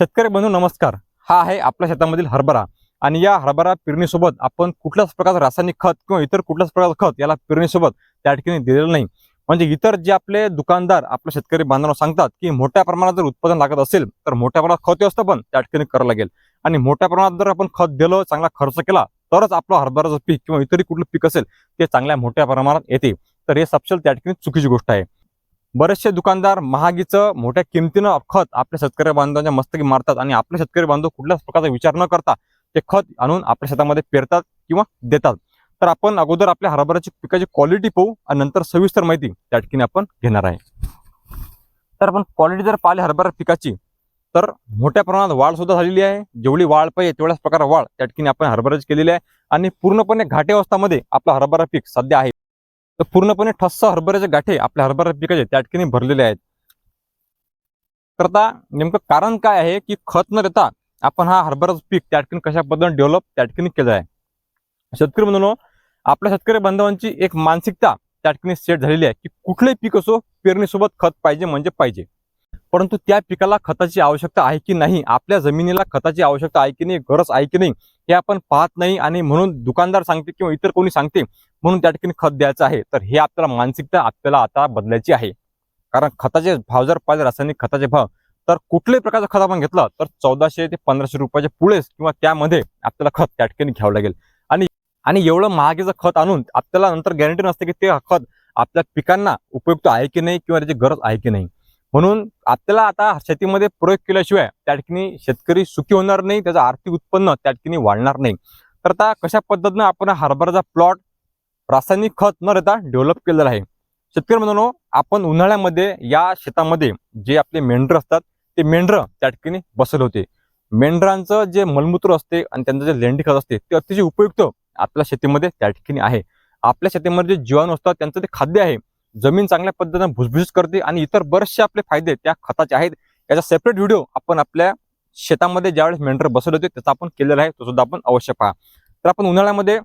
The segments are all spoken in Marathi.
शेतकरी बंधू नमस्कार. हा आहे आपल्या शेतामधील हरभरा. आणि या हरभरा पेरणीसोबत आपण कुठल्याच प्रकारचं रासायनिक खत किंवा इतर कुठल्याच प्रकारचं खत याला पेरणीसोबत त्या ठिकाणी दिलेलं नाही. म्हणजे इतर जे आपले दुकानदार आपल्या शेतकरी बांधवांना सांगतात की मोठ्या प्रमाणात जर उत्पादन लागत असेल तर मोठ्या प्रमाणात खत व्यवस्थापन त्या ठिकाणी करावं लागेल. आणि मोठ्या प्रमाणात जर आपण खत दिलं चांगला खर्च केला तरच आपलं हरभराचं पीक किंवा इतरही कुठलं पीक असेल ते चांगल्या मोठ्या प्रमाणात येते. तर हे सपशेल त्या ठिकाणी चुकीची गोष्ट आहे. बरेचसे दुकानदार महागीचं मोठ्या किमतीनं खत आपल्या शेतकरी बांधवांच्या मस्तकी मारतात आणि आपले शेतकरी बांधव कुठल्याच प्रकारचा विचार न करता ते खत आणून आपल्या शेतामध्ये पेरतात किंवा देतात. तर आपण अगोदर आपल्या हरभऱ्याची पिकाची क्वालिटी पाहू आणि नंतर सविस्तर माहिती त्या ठिकाणी आपण घेणार आहे. तर आपण क्वालिटी जर पाहिली हरभरा पिकाची तर मोठ्या प्रमाणात वाढ सुद्धा झालेली आहे. जेवढी वाढ पाहिजे तेवढ्याच प्रकारे वाढ त्या ठिकाणी आपण हरभऱ्याची केलेली आहे. आणि पूर्णपणे घाटे अवस्थामध्ये आपला हरभरा पीक सध्या आहे. तर पूर्णपणे ठस्स हरभऱ्याचे गाठे आपल्या हरभरा पिकाचे त्या ठिकाणी भरलेले आहेत. तर आता नेमकं कारण काय आहे की खत न देता आपण हा हरभराचं पीक त्या ठिकाणी कशा पद्धतीने डेव्हलप त्या ठिकाणी केलं आहे. शेतकरी म्हणून आपल्या शेतकरी बांधवांची एक मानसिकता त्या ठिकाणी सेट झालेली आहे की कुठलंही पीक असो पेरणीसोबत खत पाहिजे म्हणजे पाहिजे. परंतु त्या पिकाला खताची आवश्यकता आहे की नाही आपल्या जमिनीला खताची आवश्यकता आहे की नाही गरज आहे की नाही हे आपण पाहत नाही आणि म्हणून दुकानदार सांगते किंवा इतर कोणी सांगते म्हणून त्या ठिकाणी खत द्यायचं आहे. तर हे आपल्याला मानसिकता आपल्याला आता बदलायची आहे. कारण खताचे भाव जर पाहिजे रासायनिक खताचे भाव तर कुठल्याही प्रकारचं खत आपण घेतलं तर चौदाशे ते पंधराशे रुपयाच्या पुढेच किंवा त्यामध्ये आपल्याला खत त्या ठिकाणी घ्यावं लागेल. आणि आणि एवढं महागेचं खत आणून आपल्याला नंतर गॅरंटी नसते की ते खत आपल्या पिकांना उपयुक्त आहे की नाही किंवा त्याची गरज आहे की नाही. म्हणून आपल्याला आता शेतीमध्ये प्रयोग केल्याशिवाय त्या ठिकाणी शेतकरी सुखी होणार नाही त्याचं आर्थिक उत्पन्न त्या ठिकाणी वाढणार नाही. तर आता कशा पद्धतीनं आपण हरभराचा प्लॉट रासायनिक खत न देता डेव्हलप केलेलं आहे. शेतकरी म्हणून आपण उन्हाळ्यामध्ये या शेतामध्ये जे आपले मेंढर असतात ते मेंढर त्या ठिकाणी बसवले होते. मेंढरांचं जे मलमूत्र असते आणि त्यांचं जे लेंडी खत असते ते अतिशय उपयुक्त आपल्या शेतीमध्ये त्या ठिकाणी आहे. आपल्या शेतीमध्ये जे जीवाणू असतात त्यांचं ते खाद्य आहे. जमीन चांगल्या पद्धतीने भुसभुस करते आणि इतर बरेचसे आपले फायदे त्या खताचे आहेत. याचा सेपरेट व्हिडिओ आपण आपल्या शेतामध्ये ज्यावेळेस मेंढर बसवले होते त्याचा आपण केलेला आहे तो सुद्धा आपण अवश्य पहा. तर आपण उन्हाळ्यामध्ये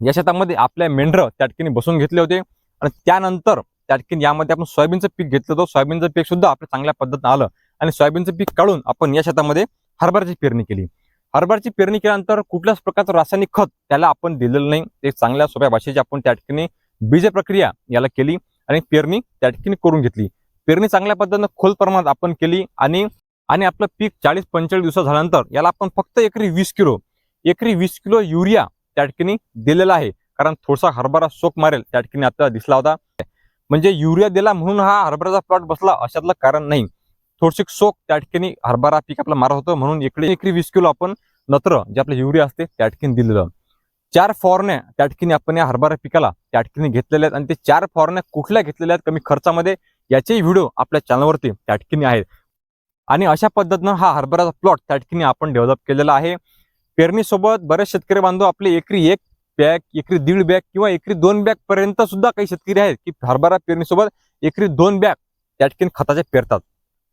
या शेतामध्ये आपल्या मेंढर त्या ठिकाणी बसून घेतले होते. आणि त्यानंतर त्या ठिकाणी यामध्ये आपण सोयाबीनचं पीक घेतलं होतं. सोयाबीनचं पीक सुद्धा आपल्या चांगल्या पद्धतीनं आलं. आणि सोयाबीनचं पीक काढून आपण या शेतामध्ये हरभऱ्याची पेरणी केली. हरभऱ्याची पेरणी केल्यानंतर कुठल्याच प्रकारचं रासायनिक खत त्याला आपण दिलेलं नाही. ते चांगल्या सोप्या भाषेची आपण त्या ठिकाणी बीज प्रक्रिया याला केली आणि पेरणी त्या ठिकाणी करून घेतली. पेरणी चांगल्या पद्धतीनं खोल प्रमाणात आपण केली आणि आणि आपलं पीक चाळीस पंचेचाळीस दिवसा झाल्यानंतर याला आपण फक्त एकरी वीस किलो एकरी वीस किलो युरिया त्या ठिकाणी दिलेला आहे. कारण थोडासा हरभरा सोक मारेल त्या ठिकाणी आपल्याला दिसला होता. म्हणजे युरिया दिला म्हणून हा हरभराचा प्लॉट बसला अशातलं कारण नाही. थोडशी सोक त्या ठिकाणी हरभरा पीक आपलं मारत होतं म्हणून इकडे एकरी वीस किलो आपण नत्र जे आपलं युरिया असते त्या ठिकाणी दिलेलं. चार फवारण्या त्या ठिकाणी आपण या हरभरा पिकाला त्या ठिकाणी घेतलेल्या आहेत आणि ते चार फवारण्या कुठल्या घेतलेल्या आहेत कमी खर्चामध्ये याचेही व्हिडिओ आपल्या चॅनलवरती त्या ठिकाणी आहेत. आणि अशा पद्धतीनं हा हरभराचा प्लॉट त्या ठिकाणी आपण डेव्हलप केलेला आहे. पेरणीसोबत बरेच शेतकरी बांधव आपले एकरी एक बॅग एकरी दीड बॅग किंवा एकरी दोन बॅग पर्यंत सुद्धा काही शेतकरी आहेत की हरभरा पेरणीसोबत एकरी दोन बॅग त्या ठिकाणी खताचे पेरतात.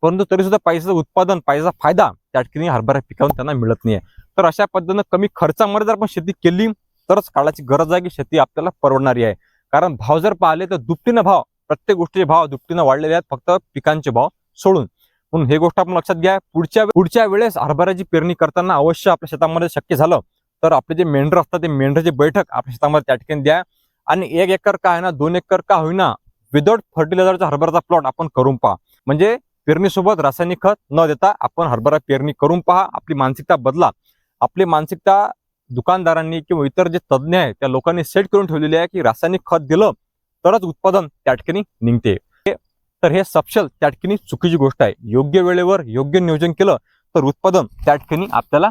परंतु तरी सुद्धा पैशाचं उत्पादन पैसा फायदा त्या ठिकाणी हरभरा पिकावून त्यांना मिळत नाही तर अशा पद्धतीनं कमी खर्चामध्ये जर आपण शेती केली तरच काळाची गरज आहे की शेती आपल्याला परवडणारी आहे. कारण भाव जर पाहिले तर दुपटीनं भाव प्रत्येक गोष्टीचे भाव दुपटीनं वाढलेले आहेत फक्त पिकांचे भाव सोडून. म्हणून हे गोष्ट आपण लक्षात घ्या. पुढच्या पुढच्या वेळेस हरभऱ्याची पेरणी करताना अवश्य आपल्या शेतामध्ये शक्य झालं तर आपले जे मेंढर असतात ते मेंढराची बैठक आपल्या शेतामध्ये त्या ठिकाणी द्या. आणि एक एकर का आहे ना दोन एकर का होईना विदाउट फर्टिलायझरचा हरभराचा प्लॉट आपण करून पहा. म्हणजे पेरणीसोबत रासायनिक खत न देता आपण हरभरा पेरणी करून पहा. आपली मानसिकता बदला. आपली मानसिकता दुकानदारांनी किंवा इतर जे तज्ज्ञ आहे त्या लोकांनी सेट करून ठेवलेली आहे की रासायनिक खत दिलं तरच उत्पादन त्या ठिकाणी निघते. तर हे सपशल त्या ठिकाणी चुकीची गोष्ट आहे. योग्य वेळेवर योग्य नियोजन केलं तर उत्पादन त्या ठिकाणी आपल्याला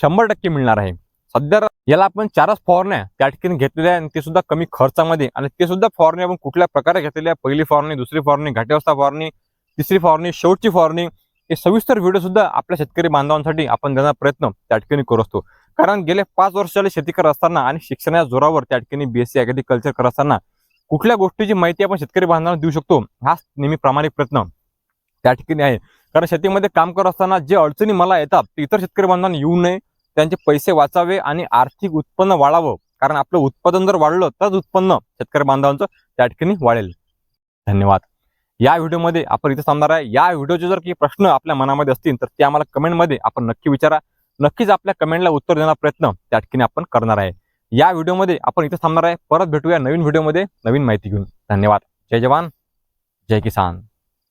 शंभर टक्के मिळणार आहे. सध्या याला आपण चारच फवारण्या त्या ठिकाणी घेतलेल्या आहे आणि ते सुद्धा कमी खर्चामध्ये आणि ते सुद्धा फवारणी आपण कुठल्या प्रकारे घेतलेल्या आहे पहिली फवारणी दुसरी फवारणी घाटेवस्था फवारणी तिसरी फवारणी शेवटची फवारणी हे सविस्तर व्हिडिओ सुद्धा आपल्या शेतकरी बांधवांसाठी आपण देण्याचा प्रयत्न त्या ठिकाणी करू असतो. कारण गेले पाच वर्षाला शेती करत असताना आणि शिक्षणाच्या जोरावर त्या ठिकाणी बीएससी ऍग्रिकल्चर करत असताना कुठल्या गोष्टीची माहिती आपण शेतकरी बांधवांना देऊ शकतो? हाच नेहमी प्रामाणिक प्रयत्न त्या ठिकाणी आहे. कारण शेतीमध्ये काम करत असताना जे अडचणी मला येतात ते इतर शेतकरी बांधवांना येऊ नये त्यांचे पैसे वाचावे आणि आर्थिक उत्पन्न वाढावं. कारण आपलं उत्पादन जर वाढलं तरच उत्पन्न शेतकरी बांधवांचं त्या ठिकाणी वाढेल. धन्यवाद. या व्हिडिओमध्ये आपण इथे थांबणार आहे. या व्हिडिओचे जर काही प्रश्न आपल्या मनामध्ये असतील तर ते आम्हाला कमेंटमध्ये आपण नक्की विचारा. नक्कीच आपल्या कमेंटला उत्तर देण्याचा प्रयत्न त्या ठिकाणी आपण करणार आहे. या व्हिडिओमध्ये आपण इथं थांबणार आहे. परत भेटूया नवीन व्हिडिओमध्ये. नवीन माहिती घेऊन. धन्यवाद. जय जवान. जय किसान.